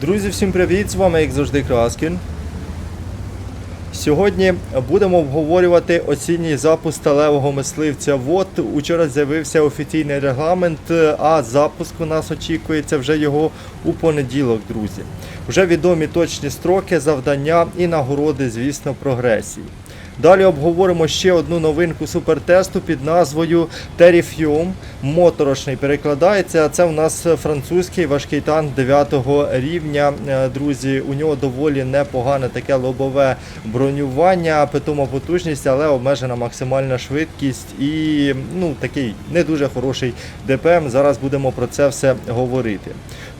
Друзі, всім привіт! З вами, як завжди, Краскін. Сьогодні будемо обговорювати осінній запуск сталевого мисливця ВОД. Учора з'явився офіційний регламент, а запуск у нас очікується вже його у понеділок, друзі. Вже відомі точні строки, завдання і нагороди, звісно, прогресії. Далі обговоримо ще одну новинку супертесту під назвою Terrifium. Моторошний перекладається. Це у нас французький важкий танк 9 рівня. Е, Друзі, у нього доволі непогане таке лобове бронювання, питома потужність, але обмежена максимальна швидкість і ну такий не дуже хороший ДПМ. Зараз будемо про це все говорити.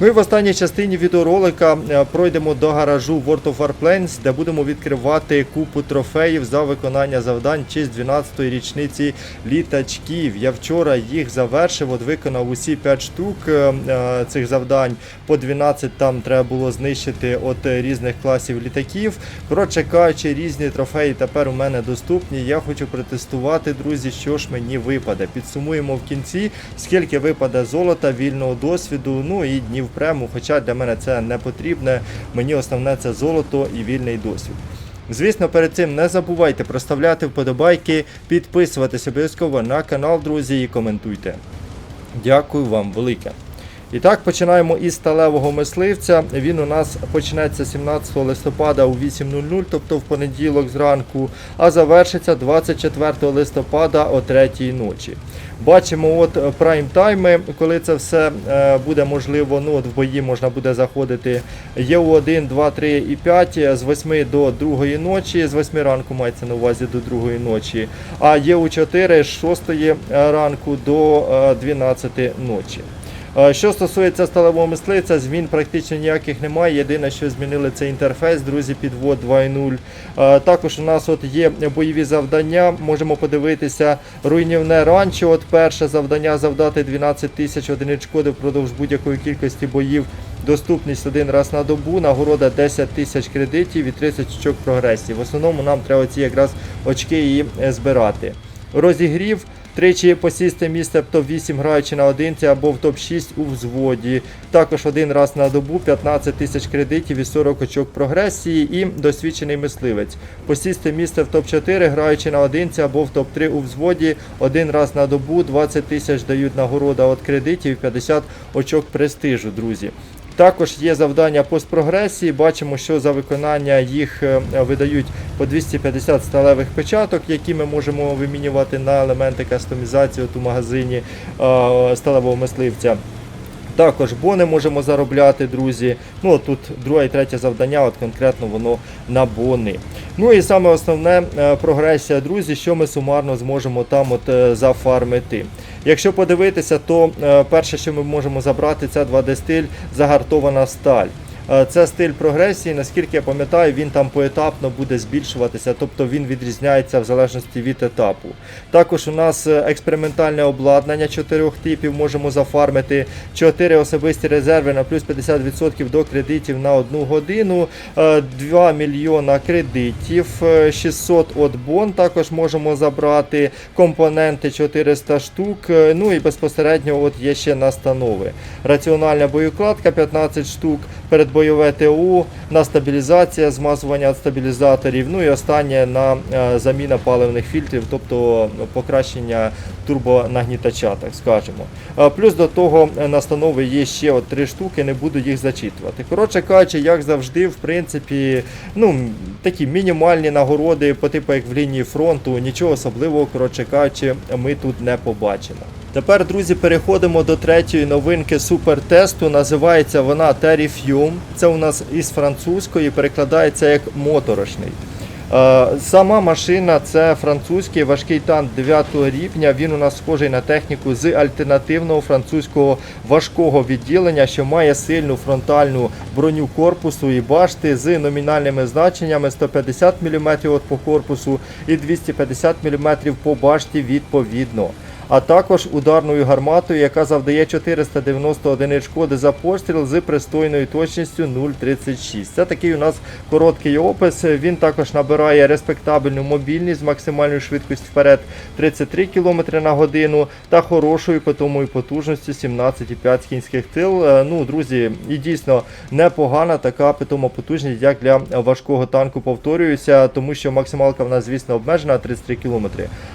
Ну і в останній частині відеоролика е, пройдемо до гаражу World of Warplanes, де будемо відкривати купу трофеїв за виконання завдань в честь 12-ї річниці літачків. Я вчора їх завершив, от виконав усі 5 штук е, е, цих завдань. По 12 там треба було знищити от різних класів літаків. Коротше кажучи, різні трофеї тепер у мене доступні. Я хочу протестувати, друзі, що ж мені випаде. Підсумуємо в кінці, скільки випаде золота, вільного досвіду, ну і днів прему. Хоча для мене це не потрібне. Мені основне це золото і вільний досвід. Звісно, перед цим не забувайте проставляти вподобайки, підписуватися обов'язково на канал, друзі, і коментуйте. Дякую вам велике. І так, починаємо із сталевого мисливця. Він у нас почнеться 17 листопада у 8.00, тобто в понеділок зранку, а завершиться 24 листопада о 3 ночі. Бачимо от е, прайм-тайми, коли це все е, буде можливо. Ну, от в бої можна буде заходити. Є у 1, 2, 3 і 5 з 8 до 2 ночі, з 8 ранку мається на увазі до 2 ночі. А є у 4 з 6 ранку до е, 12 ночі. Е, Що стосується сталевого мисливця, змін практично ніяких немає. Єдине, що змінили, це інтерфейс, друзі, підвод 2.0. Е, Також у нас от є бойові завдання. Можемо подивитися руйнівне ранчо. От перше завдання завдати 12 тисяч одиниць шкоди впродовж будь-якої кількості боїв. Доступність один раз на добу, нагорода 10 тисяч кредитів і 30 очок прогресії. В основному нам треба ці якраз очки і збирати. Розігрів. Тричі посісти місце в топ-8, граючи на одинці або в топ-6 у взводі. Також один раз на добу 15 тисяч кредитів і 40 очок прогресії і досвідчений мисливець. Посісти місце в топ-4, граючи на одинці або в топ-3 у взводі. Один раз на добу 20 тисяч дають нагорода від кредитів і 50 очок престижу, друзі. Також є завдання постпрогресії. Бачимо, що за виконання їх е, видають по 250 сталевих печаток, які ми можемо вимінювати на елементи кастомізації от у магазині е, сталевого мисливця. Також бони можемо заробляти, друзі. Ну тут друге і третє завдання, от конкретно воно на бони. Ну і саме основне е, прогресія, друзі, що ми сумарно зможемо там от зафармити. Якщо подивитися, то е, перше, що ми можемо забрати, це 2D стиль загартована сталь. Е, Це стиль прогресії, наскільки я пам'ятаю, він там поетапно буде збільшуватися, тобто він відрізняється в залежності від етапу. Також у нас е, експериментальне обладнання чотирьох типів можемо зафармити 4 особисті резерви на плюс 50% до кредитів на одну годину, е, 2 мільйона кредитів, е, 600 от бон також можемо забрати, компоненти 400 штук, е, ну і безпосередньо от є ще настанови. Раціональна боєкладка 15 штук, передбойове ТУ, на стабілізація, змазування стабілізаторів, ну і останнє на е, заміна паливних фільтрів, тобто покращення турбонагнітача, так скажемо. Е, Плюс до того е, настанови є ще от три штуки, не буду їх зачитувати. Коротше кажучи, як завжди, в принципі, ну, такі мінімальні нагороди по типу як в лінії фронту, нічого особливого, коротше кажучи, ми тут не побачимо. Тепер, друзі, переходимо до третьої новинки супертесту. Називається вона Terrifium. Це у нас із французької, перекладається як моторошний. Е, Сама машина це французький важкий танк 9 рівня. Він у нас схожий на техніку з альтернативного французького важкого відділення, що має сильну фронтальну броню корпусу і башти з номінальними значеннями 150 мм по корпусу і 250 мм по башті відповідно. А також ударною гарматою, яка завдає 490 одиниць шкоди за постріл з пристойною точністю 0,36. Це такий у нас короткий опис. Він також набирає респектабельну мобільність з максимальною швидкістю вперед 33 км на годину та хорошою питомою потужністю 17,5 кінських тил. Е, Ну, друзі, і дійсно непогана така питома потужність, як для важкого танку, повторююся, тому що максималка в нас, звісно, обмежена 33 км,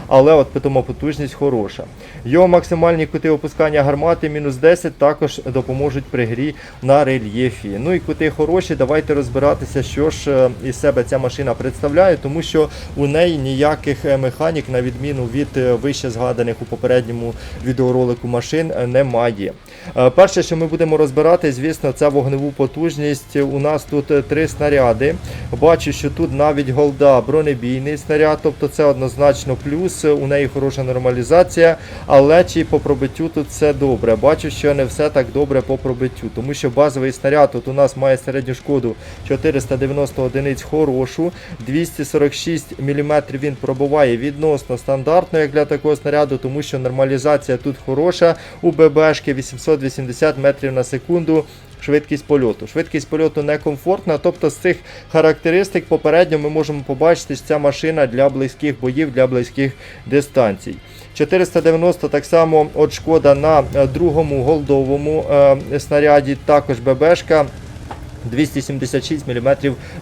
але от питома потужність хороша. Його максимальні кути опускання гармати мінус 10 також допоможуть при грі на рельєфі. Ну і кути хороші, давайте розбиратися, що ж е, із себе ця машина представляє, тому що у неї ніяких е, механік, на відміну від е, вище згаданих у попередньому відеоролику машин, немає. Е, Перше, що ми будемо розбирати, звісно, це вогневу потужність. У нас тут е, три снаряди. Бачу, що тут навіть голда бронебійний снаряд, тобто це однозначно плюс. У неї хороша нормалізація, але чи по пробиттю тут все добре. Бачу, що не все так добре по пробиттю, тому що базовий снаряд тут у нас має середню шкоду 490 одиниць хорошу, 246 мм він пробуває відносно стандартно, як для такого снаряду, тому що нормалізація тут хороша. У ББшки 880 метрів на секунду. Швидкість польоту. Швидкість польоту некомфортна, тобто з цих характеристик попередньо ми можемо побачити, що ця машина для близьких боїв, для близьких дистанцій. 490 так само от шкода на е, другому голдовому е, снаряді, також ББшка. 276 мм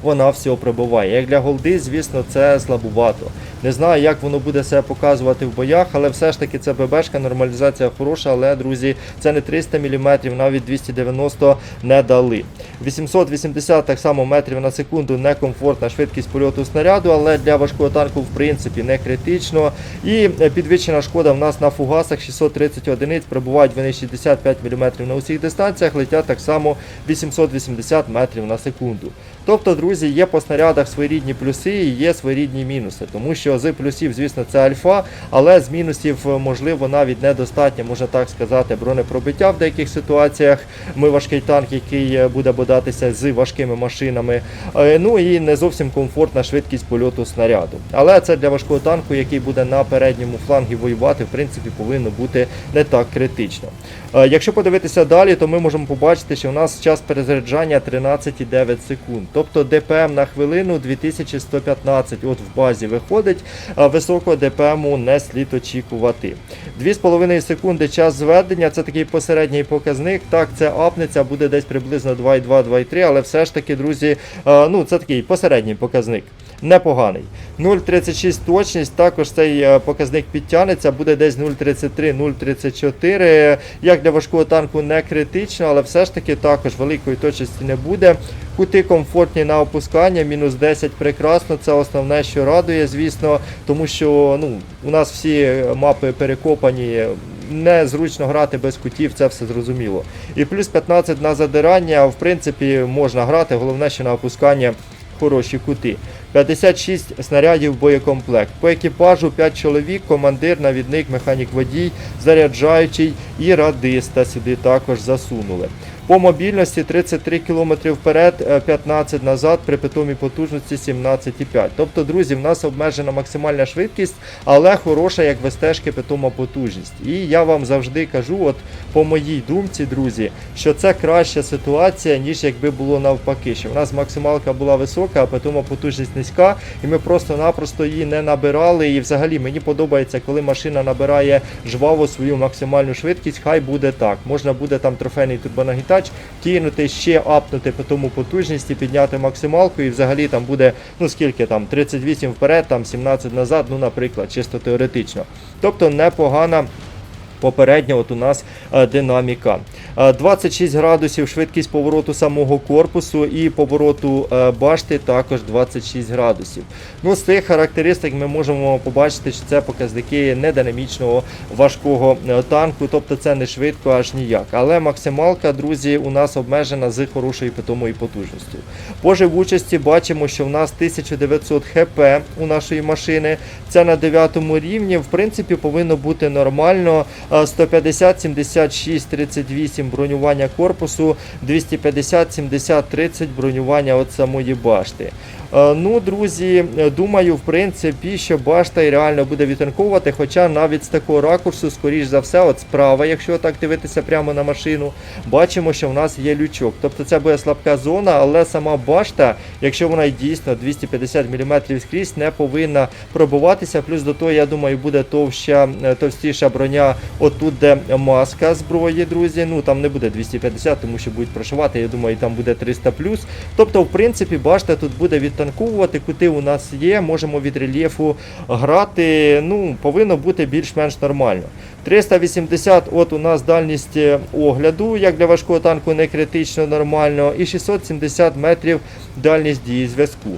вона всього пробиває. Як для голди, звісно, це слабувато. Не знаю, як воно буде себе показувати в боях, але все ж таки це ББшка, нормалізація хороша, але, друзі, це не 300 мм, навіть 290 не дали. 880 так само метрів на секунду некомфортна швидкість польоту снаряду, але для важкого танку в принципі не критично. І підвищена шкода в нас на фугасах 630 одиниць, прибувають вони 65 мм на усіх дистанціях, летять так само 880 метрів на секунду. Тобто, друзі, є по снарядах своєрідні плюси і є своєрідні мінуси, тому що з плюсів, звісно, це альфа, але з мінусів, можливо, навіть недостатньо, можна так сказати, бронепробиття в деяких ситуаціях. Ми важкий танк, який е, буде бодатися з важкими машинами. Е, Ну і не зовсім комфортна швидкість польоту снаряду. Але це для важкого танку, який буде на передньому флангі воювати, в принципі, повинно бути не так критично. Е, Якщо подивитися далі, то ми можемо побачити, що у нас час перезаряджання 13,9 секунд. Тобто ДПМ на хвилину 2115 от в базі виходить, а високого ДПМу не слід очікувати. 2,5 секунди час зведення це такий посередній показник. Так, це апнеться, буде десь приблизно 2,2-2,3, але все ж таки, друзі, ну це такий посередній показник. Непоганий. 0,36 точність, також цей е, показник підтягнеться, буде десь 0,33-0,34. Як для важкого танку не критично, але все ж таки також великої точності не буде. Кути комфортні на опускання, мінус 10 прекрасно. Це основне, що радує, звісно, тому що ну, у нас всі мапи перекопані. Незручно грати без кутів, це все зрозуміло. І плюс 15 на задирання, в принципі, можна грати, головне, що на опускання хороші кути. 56 снарядів боєкомплект. По екіпажу 5 чоловік, командир, навідник, механік водій, заряджаючий і радиста сюди також засунули. По мобільності 33 км вперед, е, 15 назад, при питомій потужності 17,5. Тобто, друзі, в нас обмежена максимальна швидкість, але хороша, як в стежки питома потужність. І я вам завжди кажу, от по моїй думці, друзі, що це краща ситуація, ніж якби було навпаки. Що в нас максималка була висока, а питома потужність низька, і ми просто-напросто її не набирали. І взагалі мені подобається, коли машина набирає жваво свою максимальну швидкість, хай буде так. Можна буде там трофейний турбонагітач, кинути ще апнути по тому потужності, підняти максималку, і взагалі там буде, ну скільки там, 38 вперед, там 17 назад, ну, наприклад, чисто теоретично. Тобто непогана. Попередня от у нас е, динаміка. Е, 26 градусів швидкість повороту самого корпусу і повороту е, башти також 26 градусів. Ну, з цих характеристик ми можемо побачити, що це показники нединамічного важкого е, танку, тобто це не швидко аж ніяк. Але максималка, друзі, у нас обмежена з хорошою питомою потужністю. По живучості бачимо, що в нас 1900 хп у нашої машини. Це на 9 рівні. В принципі, повинно бути нормально. Е, 150, 76, 38 бронювання корпусу, 250, 70, 30 бронювання от самої башти. Е, Ну, друзі, е, думаю, в принципі, що башта і реально буде відтанковувати, хоча навіть з такого ракурсу, скоріш за все, от справа, якщо так дивитися прямо на машину, бачимо, що в нас є лючок. Тобто це буде слабка зона, але сама башта, якщо вона дійсно 250 мм скрізь, не повинна пробуватися. Плюс до того, я думаю, буде товща, е, товстіша броня отут, де маска зброї, друзі. Ну там не буде 250, тому що будуть прошивати. Я думаю, там буде 300 Тобто, в принципі, башта тут буде відтанковувати, кути у нас є, можемо від рельєфу грати. Ну, повинно бути більш-менш нормально. 380, от у нас дальність е, огляду, як для важкого танку, не критично нормально. І 670 метрів дальність дії зв'язку.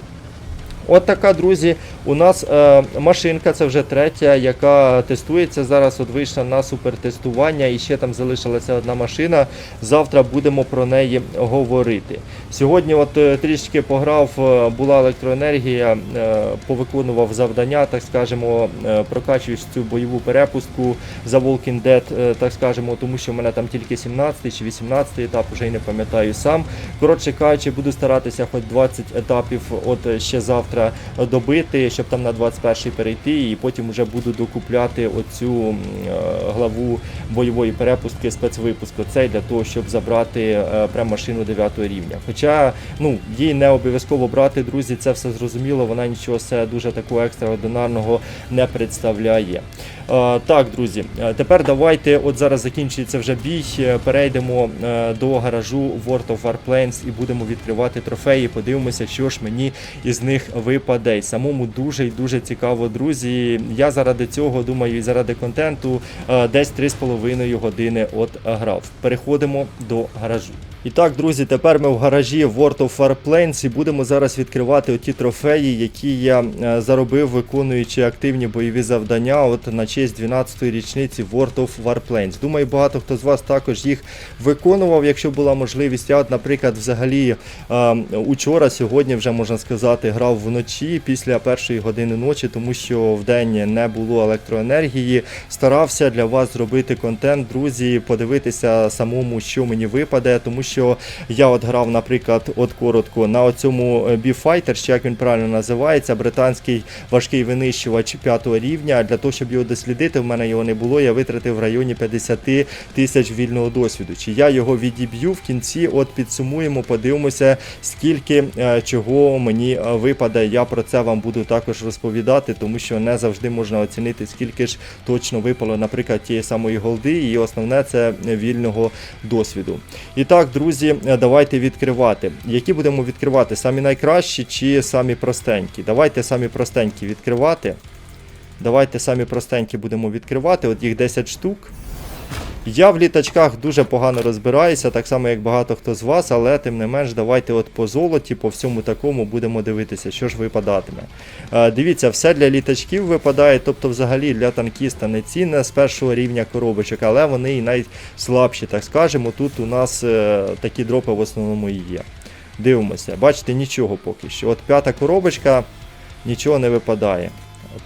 От така, друзі, у нас е, машинка, це вже третя, яка тестується зараз. От вийшла на супертестування і ще там залишилася одна машина. Завтра будемо про неї говорити. Сьогодні, от е, трішки пограв, е, була електроенергія, е, повиконував завдання, так скажемо, прокачуючи цю бойову перепустку за Walking Dead, так скажемо, тому що в мене там тільки 17 чи 18 етап, вже й не пам'ятаю сам. Коротше кажучи, буду старатися хоч 20 етапів от ще завтра добити, щоб там на 21 перейти, і потім вже буду докупляти оцю главу бойової перепустки спецвипуску. Цей для того, щоб забрати е, прям машину 9 рівня. Хоча ну, їй не обов'язково брати, друзі, це все зрозуміло, вона нічого все дуже такого екстраординарного не представляє. Е, Так, друзі, е, тепер давайте, от зараз закінчується вже бій, е, перейдемо до гаражу World of Warplanes і будемо відкривати трофеї. Подивимося, що ж мені із них випаде. Самому дуже і дуже цікаво, друзі. Я заради цього думаю, і заради контенту десь 3,5 години от грав. Переходимо до гаражу. І так, друзі, тепер ми в гаражі World of Warplanes і будемо зараз відкривати оті трофеї, які я е, заробив, виконуючи активні бойові завдання от на честь 12-ї річниці World of Warplanes. Думаю, багато хто з вас також їх виконував, якщо була можливість. Я, от, наприклад, взагалі е, учора, сьогодні вже можна сказати, грав вночі після першої години ночі, тому що в день не було електроенергії. Старався для вас зробити контент, друзі, подивитися самому, що мені випаде, тому що я от грав, наприклад, от коротко на е, Beefighter, чи як він правильно називається, британський важкий винищувач 5 рівня. Для того, щоб його дослідити, в мене його не було. Я витратив в районі 50 тисяч вільного досвіду. Чи я його відіб'ю в кінці? От підсумуємо, подивимося, скільки е, чого мені е, випаде. Я про це вам буду також розповідати, тому що не завжди можна оцінити, скільки ж точно випало, наприклад, тієї самої голди, і основне це вільного досвіду. І так, друзі, е, давайте відкривати. Які будемо відкривати? Самі найкращі чи самі простенькі? Давайте самі простенькі відкривати. Давайте самі простенькі будемо відкривати. От їх 10 штук. Я в літачках дуже погано розбираюся, так само як багато хто з вас, але тим не менш, давайте от по золоті, по всьому такому будемо дивитися, що ж випадатиме. Е, дивіться, все для літачків випадає, тобто взагалі для танкіста не цінне з першого рівня коробочок, але вони і найслабші, так скажемо. Тут у нас е, такі дропи в основному і є. Дивимося, бачите, нічого поки що. От п'ята коробочка, нічого не випадає.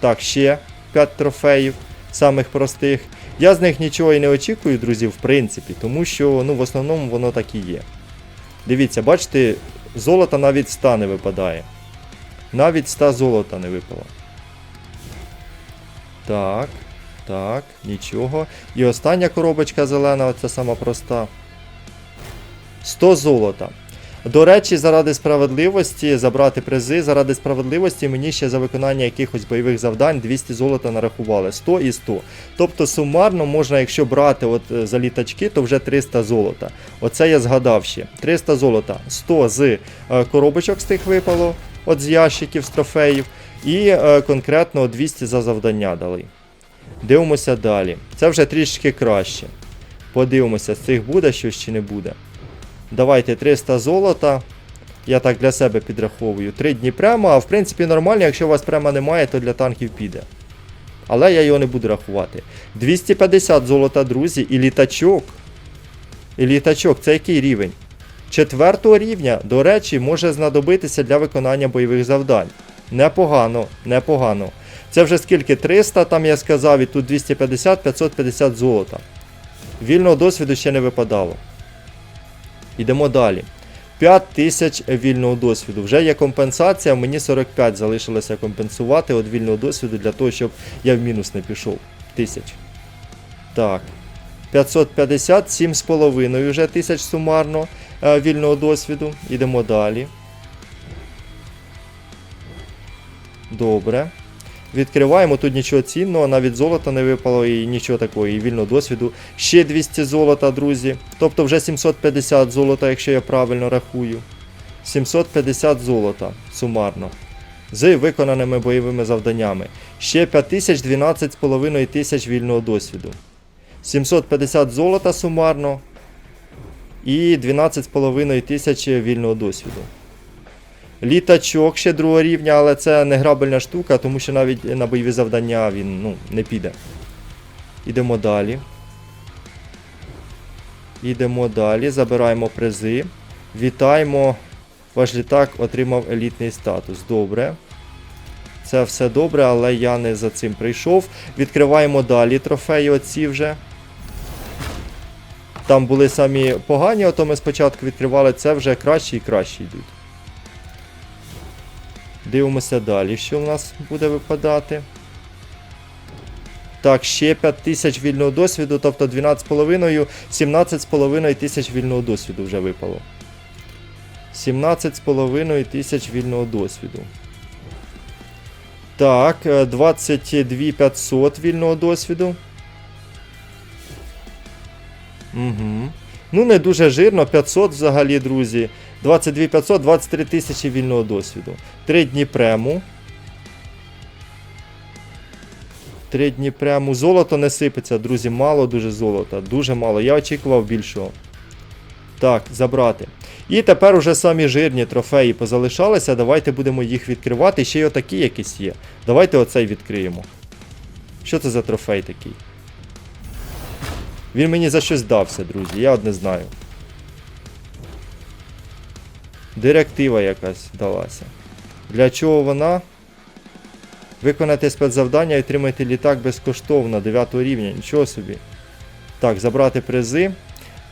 Так, ще 5 трофеїв, самих простих. Я з них нічого і не очікую, друзі, в принципі, тому що ну, в основному воно так і є. Дивіться, бачите, золота навіть 100 не випадає. Навіть 100 золота не випало. Так, так, нічого. І остання коробочка зелена, оця сама проста. 100 золота. До речі, заради справедливості, забрати призи, заради справедливості мені ще за виконання якихось бойових завдань 200 золота нарахували. 100 і 100. Тобто сумарно можна, якщо брати от е, за літачки, то вже 300 золота. Оце я згадав ще. 300 золота. 100 з е, коробочок з тих випало, от з ящиків, з трофеїв. І е, конкретно 200 за завдання дали. Дивимося далі. Це вже трішки краще. Подивимося, з цих буде щось чи не буде. Давайте 300 золота. Я так для себе підраховую. 3 дні прямо, а в принципі нормально, якщо у вас прямо немає, то для танків піде. Але я його не буду рахувати. 250 золота, друзі, і літачок. І літачок, це який рівень? Четвертого рівня, до речі, може знадобитися для виконання бойових завдань. Непогано, непогано. Це вже скільки? 300, там я сказав, і тут 250, 550 золота. Вільного досвіду ще не випадало. Йдемо далі. 5 тисяч вільного досвіду. Вже є компенсація, мені 45 залишилося компенсувати від вільного досвіду для того, щоб я в мінус не пішов. Тисяч. Так. 550, 7,5 вже тисяч сумарно е, вільного досвіду. Ідемо далі. Добре. Відкриваємо, тут нічого цінного, навіть золота не випало і нічого такого, і вільного досвіду. Ще 200 золота, друзі. Тобто вже 750 золота, якщо я правильно рахую. 750 золота сумарно. З виконаними бойовими завданнями. Ще 5000 12,5 тисяч вільного досвіду. 750 золота сумарно. І 12,5 тисяч вільного досвіду. Літачок ще другого рівня, але це не грабельна штука, тому що навіть на бойові завдання він ну, не піде. Ідемо далі. Ідемо далі, забираємо призи. Вітаємо. Ваш літак отримав елітний статус. Добре. Це все добре, але я не за цим прийшов. Відкриваємо далі трофеї оці вже. Там були самі погані, ото ми спочатку відкривали, це вже кращі і кращі йдуть. Дивимося далі, що в нас буде випадати. Так, ще 5 тисяч вільного досвіду, тобто 12,5, 17,5 тисяч вільного досвіду вже випало. 17,5 тисяч вільного досвіду. Так, е, 22 500 вільного досвіду. Угу. Ну, не дуже жирно, 500 взагалі, друзі. 22 500, 23 тисячі вільного досвіду. 3 дні прему. 3 дні прему. Золото не сипеться, друзі. Мало дуже золота. Дуже мало. Я очікував більшого. Так, забрати. І тепер уже самі жирні трофеї позалишалися. Давайте будемо їх відкривати. Ще й отакі якісь є. Давайте оцей відкриємо. Що це за трофей такий? Він мені за щось дався, друзі. Я от не знаю. Директива якась далася. Для чого вона? Виконати спецзавдання і отримати літак безкоштовно 9 рівня. Нічого собі. Так, забрати призи.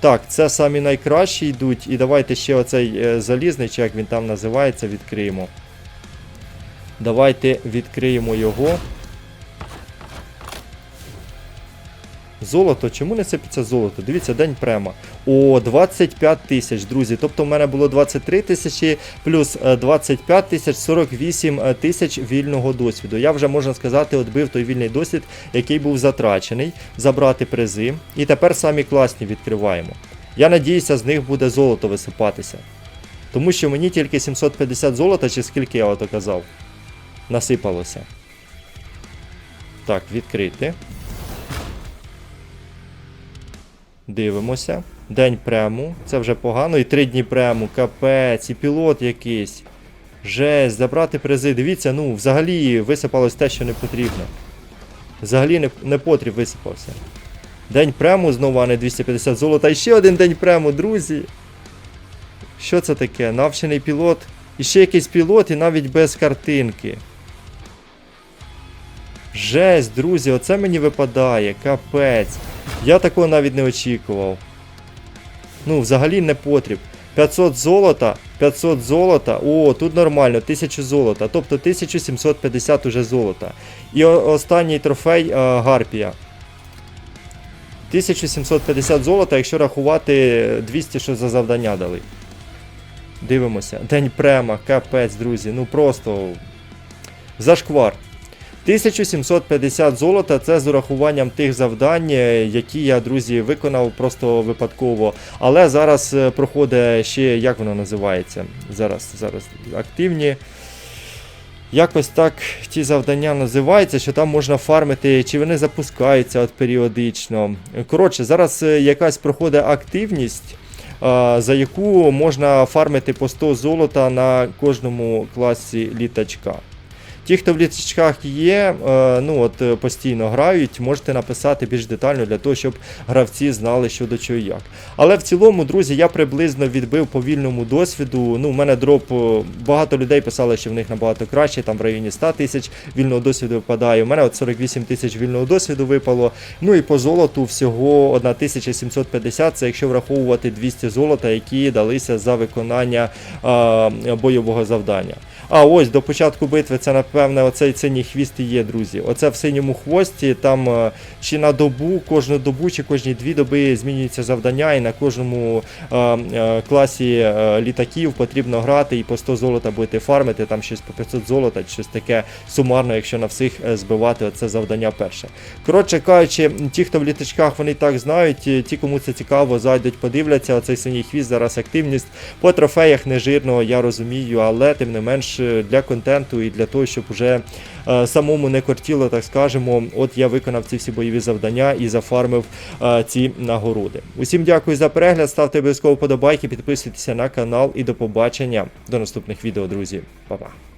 Так, це самі найкращі йдуть. І давайте ще оцей е, залізний, чи як він там називається, відкриємо. Давайте відкриємо його. Золото, чому не сипеться золото? Дивіться, день према. О, 25 тисяч, друзі. Тобто в мене було 23 тисячі плюс е, 25 тисяч 48 е, тисяч вільного досвіду. Я вже можна сказати, отбив той вільний досвід, який був затрачений, забрати призи. І тепер самі класні відкриваємо. Я надіюся, з них буде золото висипатися. Тому що мені тільки 750 золота, чи скільки я ото казав, насипалося. Так, відкрити. Дивимося. День прему. Це вже погано. І три дні прему. Капець, і пілот якийсь. Жесть, забрати призи. Дивіться, ну, взагалі висипалось те, що не потрібно. Взагалі не, не потріб висипався. День прему знову, а не 250 золота. І ще один день прему, друзі. Що це таке? Навчений пілот. І ще якийсь пілот, і навіть без картинки. Жесть, друзі, оце мені випадає. Капець. Я такого навіть не очікував. Ну, взагалі не потріб. 500 золота, 500 золота. О, тут нормально, 1000 золота. Тобто 1750 уже золота. І останній трофей а, Гарпія. 1750 золота, якщо рахувати 200, що за завдання дали. Дивимося. День према, капець, друзі. Ну просто. Зашквар. 1750 золота це з урахуванням тих завдань, е, які я, друзі, виконав просто випадково. Але зараз е, проходить ще, як воно називається? Зараз, зараз активні. Якось так ті завдання називаються, що там можна фармити, чи вони запускаються от періодично. Коротше, зараз е, якась проходить активність, за яку можна фармити по 100 золота на кожному класі літачка. Ті, хто в літачках є, е, ну от е, постійно грають, можете написати більш детально для того, щоб гравці знали, що до чого і як. Але в цілому, друзі, я приблизно відбив по вільному досвіду. Ну, у мене дроп, е, багато людей писали, що в них набагато краще, там в районі 100 тисяч вільного досвіду випадає. У мене от 48 тисяч вільного досвіду випало. Ну і по золоту всього 1750, це якщо враховувати 200 золота, які далися за виконання а, бойового завдання. А ось до початку битви це напевне оцей синій хвіст і є, друзі. Оце в синьому хвості. Там е, чи на добу, кожну добу, чи кожні дві доби змінюється завдання, і на кожному е, е, класі е, літаків потрібно грати і по 100 золота будете фармити, там щось по 500 золота, щось таке сумарно, якщо на всіх е, збивати оце завдання перше. Коротше кажучи, ті, хто в літачках, вони так знають. е, Ті, кому це цікаво, зайдуть, подивляться. Оцей синій хвіст зараз активність по трофеях нежирно, я розумію, але тим не менш е, для контенту і для того, щоб уже е, самому не кортіло, так скажемо, от я виконав ці всі бойові завдання і зафармив е, ці нагороди. Усім дякую за перегляд. Ставте обов'язково подобайки, підписуйтеся на канал і до побачення до наступних відео, друзі. Па-па.